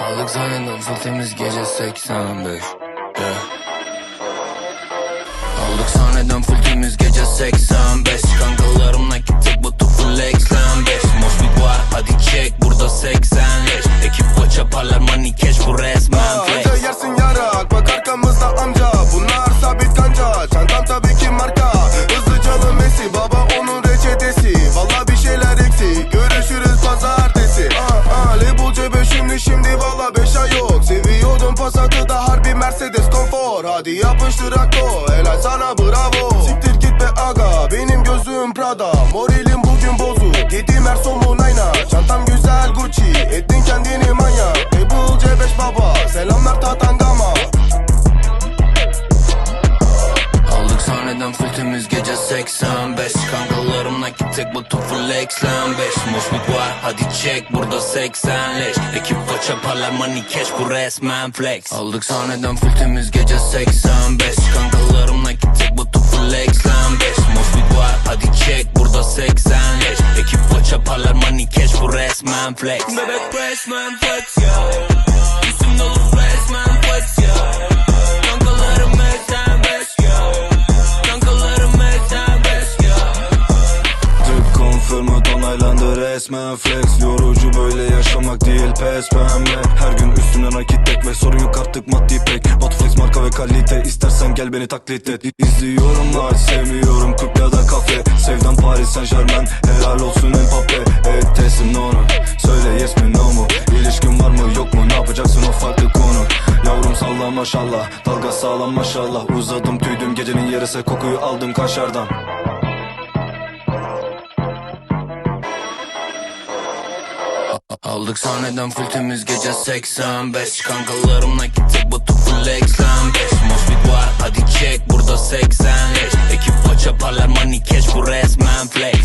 Aldık sahneden full temiz gece 85 yeah. Aldık sahneden full temiz gece 85 Kankalarımla gittik bu full X lan 5 Moshpit var hadi çek burada 85 Ekip koça parlar money cash bu resmen flex. Anca yersin yarak bak arkamızda amca. Bunlar sabit kanca. Çantam tabii ki marka Hadi yapıştır akto helal sana bravo. Siktir git be aga benim gözüm Prada. Moralim bugün bozuk yedim her somun ayna. Çantam güzel Gucci ettin kendini manyak. Label C5 baba selamlar Tatangama. Aldık sahneden full temiz gece 85 Kankalarımla gittik bu tu full X lan 5 Moshpit var hadi çek burada 80 leş. Ekip koça parlar money cash bu resmen flex. Aldık sahneden full temiz gece resmen flex. Bebek resmen flex ya Üstüm dolu resmen flex ya Kankalarım eksen beş ya Kankalarım eksen beş ya Tık confirmed onaylandı resmen flex. Yorucu böyle yaşamak değil pes pembe Her gün üstüne nakit tek ve sorun yok artık maddi pek. Botflex marka ve kalite istersen gel beni taklit et. İzliyorum maç sevmiyorum ya da kafe. Sevdan Paris Saint Germain helal olsun Et Salla maşallah Dalga sağlam maşallah. Uzadım tüydüm gecenin yarısı kokuyu aldım kaşardan. Aldık sahneden full temiz gece 85 Kankalarımla gittik bu tu full X lan 5 Moshpit var hadi çek burada 80 leş Ekip koça parlar money cash bu resmen flex